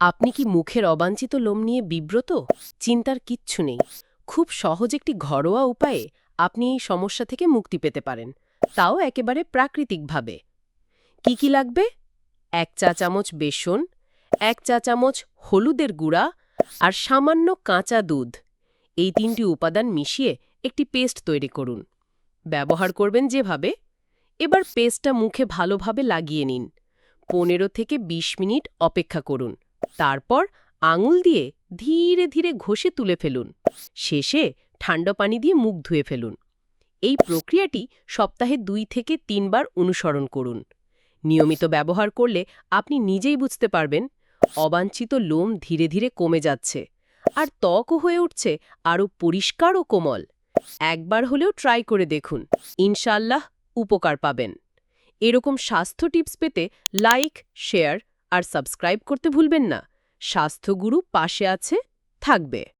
আপনি কি মুখের অবাঞ্ছিত লোম নিয়ে বিব্রত? চিন্তার কিচ্ছু নেই। খুব সহজ একটি ঘরোয়া উপায়ে আপনি এই সমস্যা থেকে মুক্তি পেতে পারেন। তাও একেবারে প্রাকৃতিকভাবে। কি কি লাগবে? এক চা চামচ বেসন, এক চা চামচ হলুদের গুঁড়া আর সামান্য কাঁচা দুধ। এই তিনটি উপাদান মিশিয়ে একটি পেস্ট তৈরি করুন। ব্যবহার করবেন যেভাবে। এবার পেস্টটা মুখে ভালোভাবে লাগিয়ে নিন। পনেরো থেকে ২০ মিনিট অপেক্ষা করুন। তারপর আঙুল দিয়ে ধীরে ধীরে ঘষে তুলে ফেলুন। শেষে ঠান্ডা পানি দিয়ে মুখ ধুয়ে ফেলুন। এই প্রক্রিয়াটি সপ্তাহে দুই থেকে তিনবার অনুসরণ করুন। নিয়মিত ব্যবহার করলে আপনি নিজেই বুঝতে পারবেন, অবাঞ্ছিত লোম ধীরে ধীরে কমে যাচ্ছে আর ত্বকও হয়ে উঠছে আরও পরিষ্কার ও কোমল। একবার হলেও ট্রাই করে দেখুন ইনশাল্লাহ উপকার পাবেন। এরকম স্বাস্থ্য টিপস পেতে লাইক, শেয়ার আর সাবস্ক্রাইব করতে ভুলবেন না। স্বাস্থ্যগুরু পাশে আছে থাকবে।